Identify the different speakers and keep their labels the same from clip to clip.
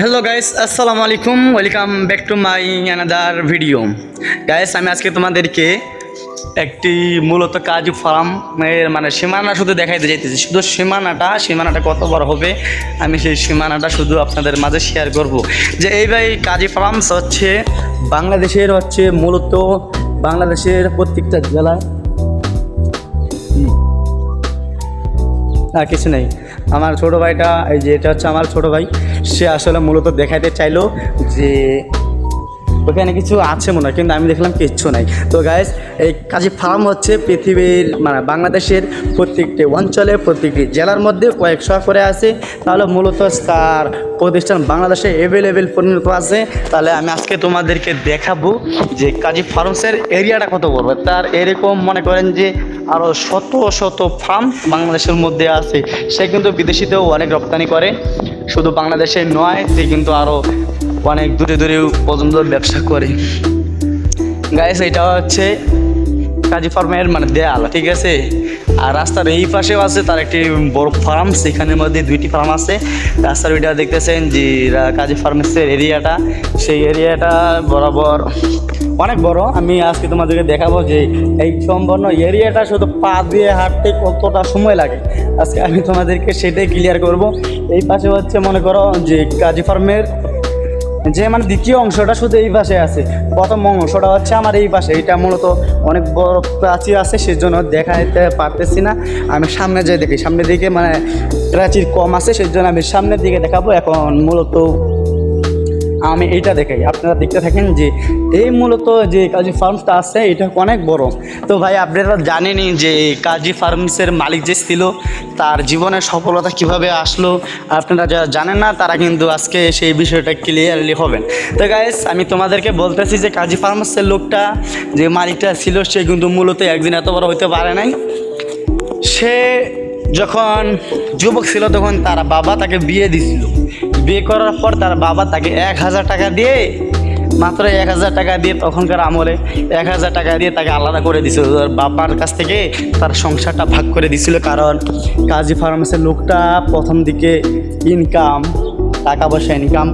Speaker 1: Hello guys আসসালামু আলাইকুম welcome back to my another video guys আমি আজকে তোমাদেরকে একটি মূলত কাজু ফার্ম এর মানে সীমানা শুধু দেখাইতে যাইতেছি। শুধু সীমানাটা সীমানাটা কত বড় হবে, আমি সেই সীমানাটা শুধু আপনাদের মাঝে শেয়ার করব। যে এই ভাই কাজী ফার্মস হচ্ছে বাংলাদেশের হচ্ছে মূলত বাংলাদেশের প্রত্যেকটা জেলায় কিছু নেই। আমার ছোট ভাইটা, এই যে এটা হচ্ছে আমার ছোট ভাই, সে আসলে মূলত দেখাইতে চাইলো যে ওখানে কিছু আছে মনে হয়, কিন্তু আমি দেখলাম কিচ্ছু নাই। তো গাইস এই কাজী ফার্ম হচ্ছে পৃথিবীর মানে বাংলাদেশের প্রত্যেকটি অঞ্চলে, প্রত্যেকটি জেলার মধ্যে কয়েকশো করে আছে। তাহলে মূলত তার প্রতিষ্ঠান বাংলাদেশে অ্যাভেলেবেল পরিণত আছে। তাহলে আমি আজকে তোমাদেরকে দেখাবো যে কাজী ফার্মসের এরিয়াটা কত বড়। তার এরকম মনে করেন যে আরও শত শত ফার্ম বাংলাদেশের মধ্যে আছে। সে কিন্তু বিদেশিতেও অনেক রপ্তানি করে। শুধু বাংলাদেশে নয়, সে কিন্তু আরও অনেক দূরে দূরে পর্যন্ত ব্যবসা করে। গাইস এটা হচ্ছে কাজী ফার্মের মানে দেয়াল, ঠিক আছে? আর রাস্তার এই পাশেও আছে তার একটি বড় ফার্ম সেখানের মধ্যে দুইটি ফার্ম আছে। রাস্তার ওইটা দেখতেছেন যে, কাজী ফার্মেসের এরিয়াটা সেই এরিয়াটা বরাবর অনেক বড়। আমি আজকে তোমাদেরকে দেখাবো যে এই সম্পূর্ণ এরিয়াটা শুধু পা দিয়ে হাঁটতে কতটা সময় লাগে। আজকে আমি তোমাদেরকে সেটাই ক্লিয়ার করব। এই পাশে হচ্ছে মনে করো যে কাজী ফার্মের যে মানে দ্বিতীয় অংশটা শুধু এই পাশে আছে। প্রথম অংশটা হচ্ছে আমার এই পাশে। এটা মূলত অনেক বড় প্রাচীর আছে, সেজন্য দেখাইতে পারতেছি না। আমি সামনে যে দেখি। সামনের দিকে মানে প্রাচীর কম আছে সেই জন্য আমি সামনের দিকে দেখাবো। এখন মূলত আমি এইটা দেখাই। আপনারা দেখতে থাকেন যে এই মূলত যে কাজী ফার্মসটা আছে, এটা অনেক বড়। তো ভাই, আপনারা জানেনই যে কাজী ফার্মসের মালিক যে ছিল, তার জীবনের সফলতা কীভাবে আসলো, আপনারা যারা জানেন না, তারা কিন্তু আজকে সেই বিষয়টা ক্লিয়ারলি হবেন। তো গাইস আমি তোমাদেরকে বলতেছি যে কাজী ফার্মাসের লোকটা, যে মালিকটা ছিল, সে কিন্তু মূলত একদিন এত বড় হইতে পারে নাই। সে যখন যুবক ছিল, তখন তার বাবা তাকে বিয়ে দিছিল। বিয়ে করার পর তার বাবা তাকে এক হাজার টাকা দিয়ে, মাত্র এক হাজার টাকা দিয়ে তখনকার আমলে এক হাজার টাকা দিয়ে তাকে আলাদা করে দিছিল। তার বাবার কাছ থেকে তার সংসারটা ভাগ করে দিছিল কারণ কাজী ফার্মেসের লোকটা প্রথম দিকে ইনকাম টাকা পয়সা ইনকাম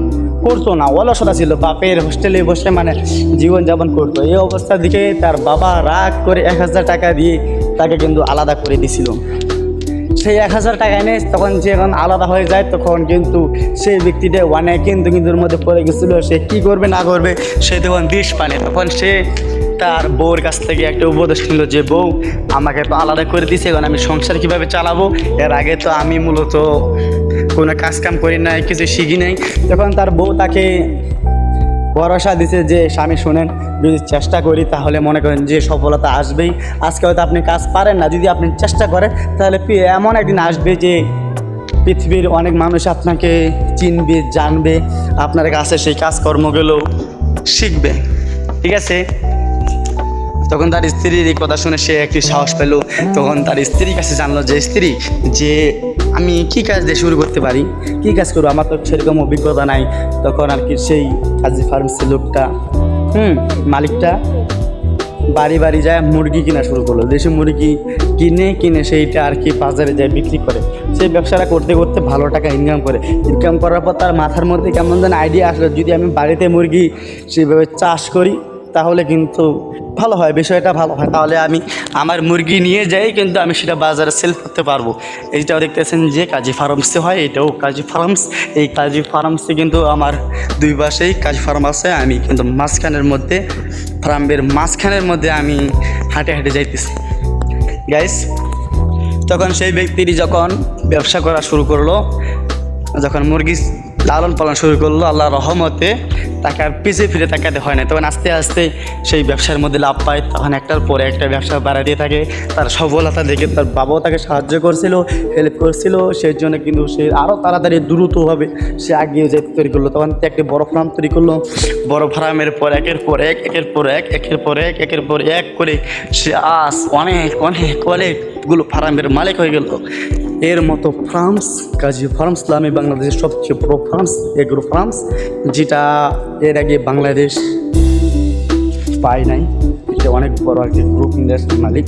Speaker 1: করতো না। অলসতা ছিল, বাপের হোস্টেলে বসে মানে জীবনযাপন করতো। এই অবস্থার দিকে তার বাবা রাগ করে এক হাজার টাকা দিয়ে তাকে কিন্তু আলাদা করে দিছিল। সেই এক হাজার টাকা এনে তখন যে যখন আলাদা হয়ে যায়, তখন কিন্তু সেই ব্যক্তিটা অনেক কিন্তু কিন্তু ওর মধ্যে পড়ে গেছিল। সে কী করবে, না করবে, সে তখন বিষ পানে। তখন সে তার বউর কাছ থেকে একটা উপদেশ নিল যে, বউ, আমাকে তো আলাদা করে দিছে, এখন আমি সংসার কীভাবে চালাবো? এর আগে তো আমি মূলত কোনো কাজ কাম করি নাই, কিছু শিখি নাই। তখন তার বউ তাকে ভরসা দিছে যে, স্বামী শোনেন, যদি চেষ্টা করি তাহলে মনে করেন যে সফলতা আসবেই। আজকে হয়তো আপনি কাজ পারেন না, যদি আপনি চেষ্টা করেন, তাহলে এমন একদিন আসবে যে, পৃথিবীর অনেক মানুষ আপনাকে চিনবে, জানবে, আপনার কাছে সেই কাজকর্মগুলো শিখবে। ঠিক আছে? তখন তার স্ত্রীর এই কথা শুনে সে একটি সাহস পেল। তখন তার স্ত্রীর কাছে জানলো যে, স্ত্রী, যে আমি কি কাজ দিয়ে শুরু করতে পারি? কি কাজ করব? আমার তো সেরকম অভিজ্ঞতা নাই। তখন আর কি সেই কাজী ফার্মেসির লোকটা, হুম, মালিকটা বাড়ি বাড়ি যায় মুরগি কেনা শুরু করল। দেশি মুরগি কিনে কিনে সেইটা আর কি বাজারে যায় বিক্রি করে। সেই ব্যবসাটা করতে করতে ভালো টাকা ইনকাম করে। ইনকাম করার পর তার মাথার মধ্যে কেমন যেন আইডিয়া আসলো, যদি আমি বাড়িতে মুরগি সেভাবে চাষ করি তাহলে কিন্তু ভালো হয়, বিষয়টা ভালো হয়। তাহলে আমি আমার মুরগি নিয়ে যাই, কিন্তু আমি সেটা বাজারে সেল করতে পারব। এইটাও দেখতেছেন যে কাজী ফার্মসে হয়, এটাও কাজী ফার্মস এই কাজী ফার্মসে কিন্তু আমার দুই পাশেই কাজী ফার্ম আছে। আমি কিন্তু মাঝখানের মধ্যে ফার্মের মাঝখানের মধ্যে আমি হাঁটে হাঁটে যাইতেছি। গাইস তখন সেই ব্যক্তিটি যখন ব্যবসা করা শুরু করল, যখন মুরগি লালন পালন শুরু করল আল্লাহ রহমতে তাকে আর পিছিয়ে ফিরে তাকাতে হয় না। তখন আস্তে আস্তে সেই ব্যবসার মধ্যে লাভ পায়। তখন একটার পরে একটা ব্যবসা বাড়া দিয়ে থাকে। তার সফলতা দেখে তার বাবাও তাকে সাহায্য করছিল হেল্প করছিল। সেই জন্য কিন্তু সে আরও তাড়াতাড়ি দ্রুতভাবে সে আগিয়ে যেতে তৈরি করল। তখন একটি বড় ফার্ম তৈরি করল। বড় ফার্মের পর একের পর এক, একের পর এক, একের পর এক, একের পর এক করে সে আস অনেক অনেক অনেকগুলো ফার্মের মালিক হয়ে গেল। এর মতো ফ্রান্স কাজী ফার্মস নামে বাংলাদেশের সবচেয়ে বড় ফ্রান্স এগ্রো ফ্রান্স যেটা এর আগে বাংলাদেশ পায় নাই। এটা অনেক বড় একটি গ্রুপ ইন্ডাস্ট্রির মালিক।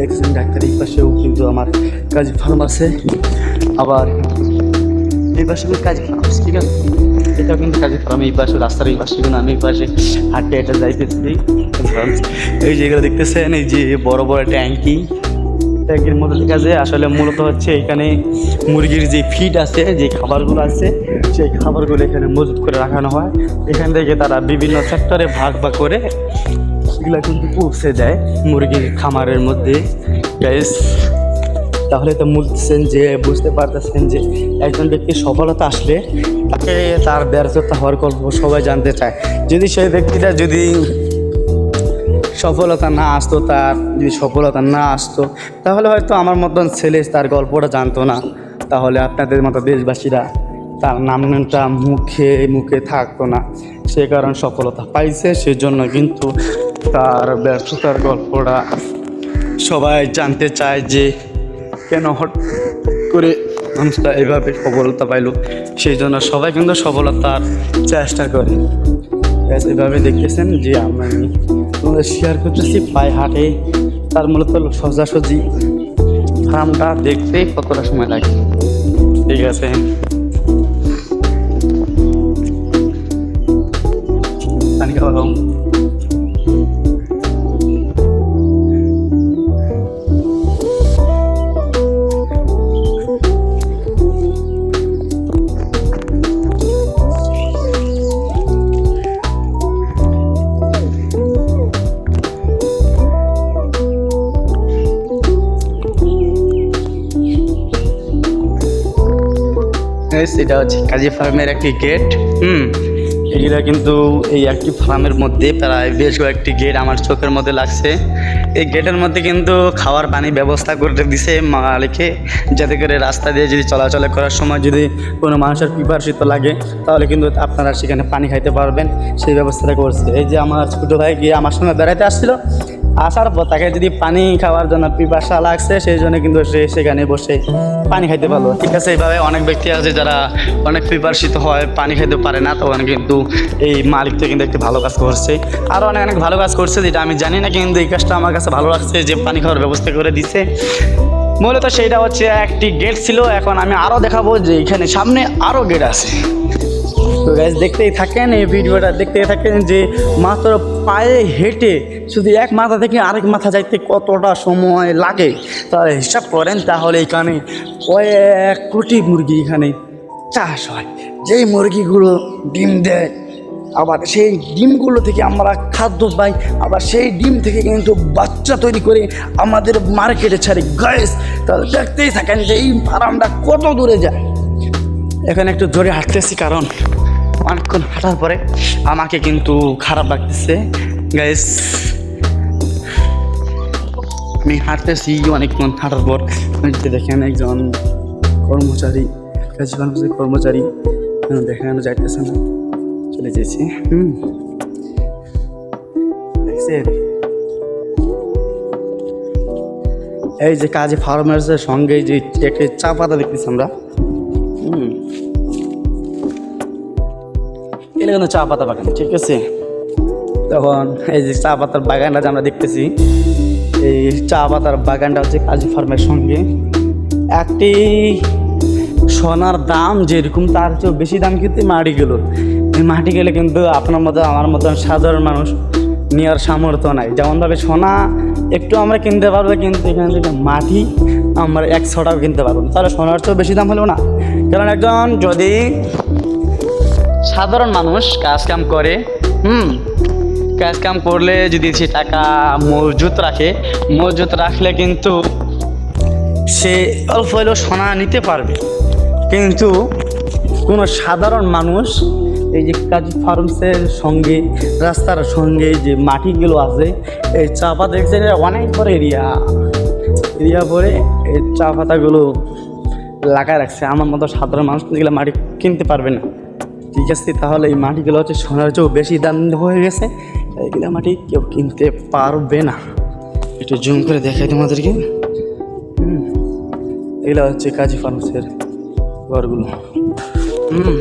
Speaker 1: দেখছেন, ডাক্তার এই পাশেও কিন্তু আমার কাজী ফার্ম আছে। আবার এই পাশে কাজী ঠিক আছে? এটা কিন্তু কাজে ফার্ম এই পাশে, রাস্তার এই পাশে, কিন্তু আমি এই পাশে হাঁটতে হেঁটে যাইতেছি। এই যেগুলো দেখতেছেন, এই যে বড় বড় ট্যাঙ্কি। ট্যাঙ্কির মধ্যে লেখা যায়। আসলে মূলত হচ্ছে এখানে মুরগির যে ফিড আছে, যে খাবারগুলো আছে, সেই খাবারগুলো এখানে মজুত করে রাখানো হয়। এখান থেকে তারা বিভিন্ন সেক্টরে ভাগ ভাগ করে এগুলো কিন্তু পৌঁছে দেয় মুরগির খামারের মধ্যে। গাইস তাহলে তো বুঝতেছেন যে, বুঝতে পারতেছেন যে একজন ব্যক্তির সফলতা আসলে তাকে তার ব্যর্থতা হওয়ার গল্প সবাই জানতে চায়। যদি সেই ব্যক্তিটা যদি সফলতা না আসতো, তার যদি সফলতা না আসতো, তাহলে হয়তো আমার মতন ছেলে তার গল্পটা জানতো না। তাহলে আপনাদের মতো দেশবাসীরা তার নামটা মুখে মুখে থাকতো না। সে কারণ সফলতা পাইছে, সেজন্য কিন্তু তার ব্যর্থতার গল্পটা সবাই জানতে চায় যে কেন হট করে মানুষটা এভাবে সফলতা পাইলো। সেই জন্য সবাই কিন্তু সফলতার চেষ্টা করে। ব্যাস এভাবে দেখতেছেন যে আমি তোমাদের শেয়ার করতেছি পায়ে হাটে। তার মূলত সোজাসুজি ফার্মটা দেখতে কতটা সময় লাগে। ঠিক আছে। পানি Guys, এটা হচ্ছে কাজী ফার্মের একটি গেট হুম? এগুলা কিন্তু এই একটি ফার্মের মধ্যে প্রায় বেশ কয়েকটি গেট আমার চোখের মধ্যে লাগছে। এই গেটের মধ্যে কিন্তু খাওয়ার পানি ব্যবস্থা করে দিছে মালিকে যাতে করে রাস্তা দিয়ে যদি চলাচল করার সময় যদি কোনো মানুষের পিপাসিত লাগে তাহলে কিন্তু আপনারা সেখানে পানি খাইতে পারবেন। সেই ব্যবস্থাটা করছে। এই যে আমার ছোটো ভাই গিয়ে আমার সঙ্গে বেড়াতে আসছিল আসার পর তাকে যদি পানি খাওয়ার জন্য পিপাসা লাগছে, সেই জন্য কিন্তু সে সেখানে বসে পানি খাইতে পারল। ঠিক আছে, এইভাবে অনেক ব্যক্তি আছে যারা অনেক পিপাসিত হয়, পানি খাইতে পারে না, তখন কিন্তু এই মালিকটা কিন্তু একটি ভালো কাজ করছে। আরও অনেক অনেক ভালো কাজ করছে, যেটা আমি জানি না, কিন্তু এই কাজটা আমার কাছে ভালো লাগছে যে পানি খাওয়ার ব্যবস্থা করে দিছে। মূলত সেইটা হচ্ছে একটি গেট ছিল, এখন আমি আরও দেখাবো যে এখানে সামনে আরও গেট আছে। তো গ্যাস দেখতেই থাকেন, এই ভিডিওটা দেখতেই থাকেন যে মাত্র পায়ে হেঁটে শুধু এক মাথা থেকে আরেক মাথা যাইতে কতটা সময় লাগে? তাহলে হিসাব করেন তাহলে এখানে কয়েক কোটি মুরগি এখানে চাষ হয়। যেই মুরগিগুলো ডিম দেয়, আবার সেই ডিমগুলো থেকে আমরা খাদ্য পাই, আবার সেই ডিম থেকে কিন্তু বাচ্চা তৈরি করে আমাদের মার্কেটে ছাড়ে। গ্যাস তাহলে দেখতেই থাকেন যে এই ফার্মটা কত দূরে যায়। এখানে একটু জোরে হাঁটতেছি কারণ অনেকক্ষণ হাঁটার পরে আমাকে কিন্তু খারাপ লাগতেছে। গাইস আমি হাঁটতেছি অনেকক্ষণ হাঁটার পর। দেখেন একজন কর্মচারী কাজী কর্মচারী। দেখেন যাইতেছে না, চলে যেছি হুম। এই যে কাজে ফার্মার্সের সঙ্গে যে একটি চা পাতা দেখতেছি আমরা। হুম। চা পাতা বাগান, ঠিক আছে? তখন এই যে চা পাতার বাগানটা আমরা দেখতেছি এই চা পাতার বাগানটা হচ্ছে কাজী ফার্মের সঙ্গে। একটি সোনার দাম যেরকম, তার চেয়েও বেশি দাম কিন্তু মাটি গেল মাটি গেলে কিন্তু আপনার মতো, আমার মতন সাধারণ মানুষ নেওয়ার সামর্থ্য নাই। যেমনভাবে সোনা একটু আমরা কিনতে পারব, কিন্তু এখান থেকে মাটি আমরা একশো টাকা কিনতে পারব না। তাহলে সোনার চেয়েও বেশি দাম হলো না? কারণ একজন যদি সাধারণ মানুষ কাজ কাম করে, হুম কাজ কাম করলে যদি সে টাকা মজুত রাখে, মজুত রাখলে কিন্তু সে অল্প হলেও সোনা নিতে পারবে। কিন্তু কোনো সাধারণ মানুষ এই যে কাজ ফার্মসের সঙ্গে, রাস্তার সঙ্গে যে মাটিগুলো আছে, এই চা পাতা দেখছেন অনেক বড় এরিয়া। এরিয়া পরে এই চা পাতাগুলো লাগায় রাখছে। আমার মতো সাধারণ মানুষ এগুলো মাটি কিনতে পারবে না। ঠিক আছে, তাহলে এই মাটিগুলো হচ্ছে সোনার চেয়েও বেশি দাম হয়ে গেছে। এইগুলো মাটি কেউ কিনতে পারবে না। একটু জুম করে দেখাই তোমাদেরকে। এগুলো হচ্ছে কাজী ফার্মাসের ঘরগুলো। হুম,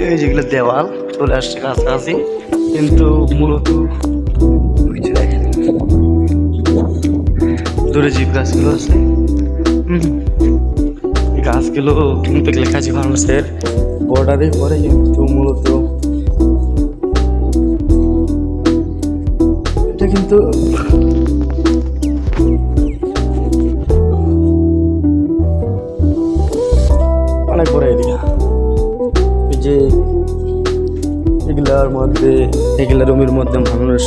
Speaker 1: এই যেগুলো দেওয়াল, চলে আসছে কাছাকাছি। কিন্তু মূলত দূরে জীব গাছগুলো আছে। গাছগুলো কিনতে গেলে কাজী ফার্মাসের বড় বর্ডারের পরে কিন্তু মূলত এটা কিন্তু অনেক বড় এরিয়া এই যে এগুলার মধ্যে, এগুলা রুমের মধ্যে মানুষ,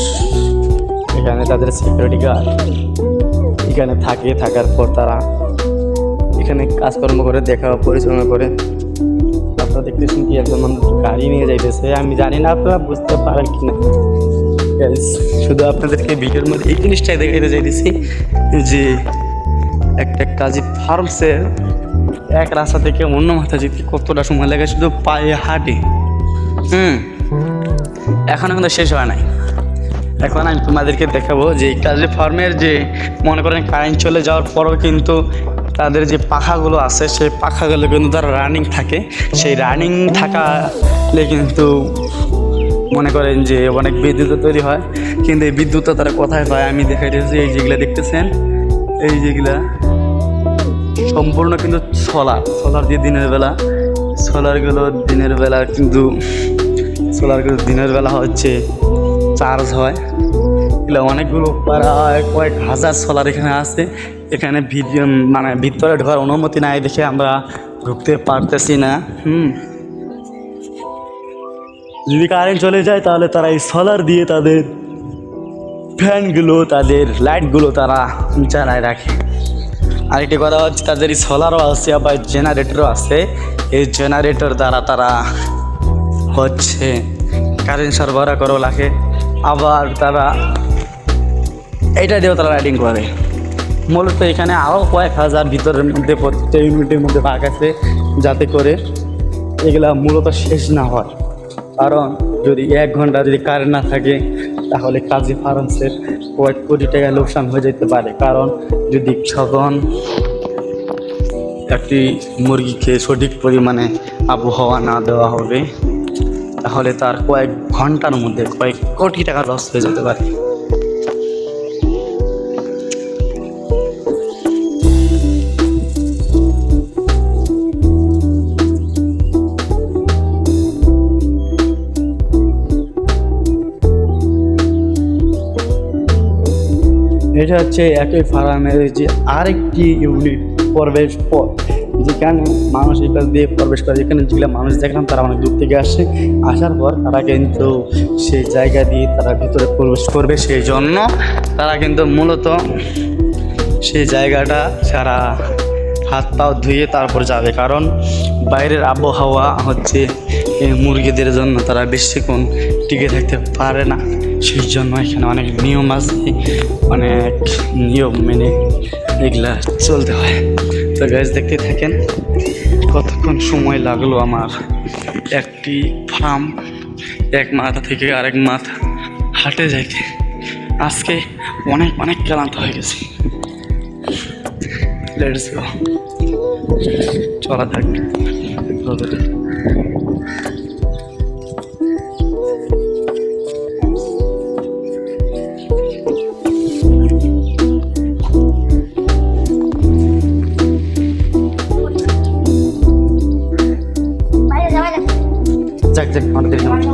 Speaker 1: এখানে তাদের সিকিউরিটি গার্ড এখানে থাকে, থাকার পর তারা এখানে কাজকর্ম করে দেখা পরিচালনা করে। আপনারা দেখতেছেন কি একজন মানুষ গাড়ি নিয়ে যাইতেছে, আমি জানি না, আপনারা বুঝতে পারেন কি না Guys, শুধু আপনাদেরকে ভিডিওর মধ্যে এই জিনিসটাই দেখাইতে চাইতেছি যে একটা কাজী ফার্মসের এক রাস্তা থেকে অন্য মাথা যেতে কতটা সময় লাগে শুধু পায়ে হাঁটে। হুম এখনও কিন্তু শেষ হয় নাই। এখন আমি তোমাদেরকে দেখাবো যে কাজী ফার্মের যে মনে করেন কারেন্ট চলে যাওয়ার পরও কিন্তু তাদের যে পাখাগুলো আছে সেই পাখাগুলো কিন্তু তারা রানিং থাকে। সেই রানিং থাকালে কিন্তু মনে করেন যে অনেক বিদ্যুৎ তৈরি হয়, কিন্তু এই বিদ্যুৎটা তারা কোথায় পায় আমি দেখাই দিয়েছি এই যেগুলা দেখতেছেন? এই যেগুলা সম্পূর্ণ কিন্তু সোলার সোলার দিয়ে দিনের বেলা। সোলারগুলো দিনের বেলা কিন্তু সোলারগুলো দিনের বেলা হচ্ছে চার্জ হয়। এগুলো অনেকগুলো প্রায় কয়েক হাজার সোলার এখানে আছে। এখানে ভিডিও মানে ভিতরে ঢোকার অনুমতি নাই দেখে আমরা ঢুকতে পারতেছি না। হুম। যদি কারেন্ট চলে যায়, তাহলে তারা এই সোলার দিয়ে তাদের ফ্যানগুলো তাদের লাইটগুলো তারা জ্বালায় রাখে। আরেকটি কথা হচ্ছে, তাদের এই সোলারও আছে, আবার জেনারেটরও আছে। এই জেনারেটর দ্বারা তারা হচ্ছে কারেন্ট সরবরাহ করেও লাগে। আবার তারা এটা দিয়েও তারা রাইডিং করে। মূলত এখানে আরও কয়েক হাজার ভিতরের মধ্যে প্রত্যেকটা ইউনিটের মধ্যে ভাগ আছে, যাতে করে এগুলা মূলত শেষ না হয়। কারণ যদি এক ঘণ্টা যদি কারেন্ট না থাকে, তাহলে কাজী ফার্মসের কয়েক কোটি টাকা লোকসান হয়ে যেতে পারে। কারণ যদি যখন একটি মুরগিকে সঠিক পরিমাণে আবহাওয়া না দেওয়া হবে, তাহলে তার কয়েক ঘণ্টার মধ্যে কয়েক কোটি টাকা লস হয়ে যেতে পারে। এটা হচ্ছে একই ফার্মের যে আরেকটি ইউনিট প্রবেশ পথ। যেখানে মানুষ পাশ দিয়ে প্রবেশ করে, যেখানে যেগুলো মানুষ দেখলাম তারা অনেক দূর থেকে আসে। আসার পর তারা কিন্তু সেই জায়গা দিয়ে তারা ভিতরে প্রবেশ করবে সেই জন্য তারা কিন্তু মূলত সেই জায়গাটা সারা হাত পাও ধুয়ে তারপর যাবে। কারণ বাইরের আবহাওয়া হচ্ছে মুরগিদের জন্য তারা বেশিক্ষণ টিকে থাকতে পারে না। সেই জন্য এখানে অনেক নিয়ম আছে, অনেক নিয়ম মেনে এগুলা চলতে হয়। তো গ্যাস দেখতে থাকেন কতক্ষণ সময় লাগল আমার। একটি ফার্ম, এক মাথা থেকে আরেক মাথা হাটে যাইতে। আজকে অনেক অনেক ক্লান্ত হয়ে গেছি। লেটস চলা থাক। যাক যাক অনেক দেরি হলো।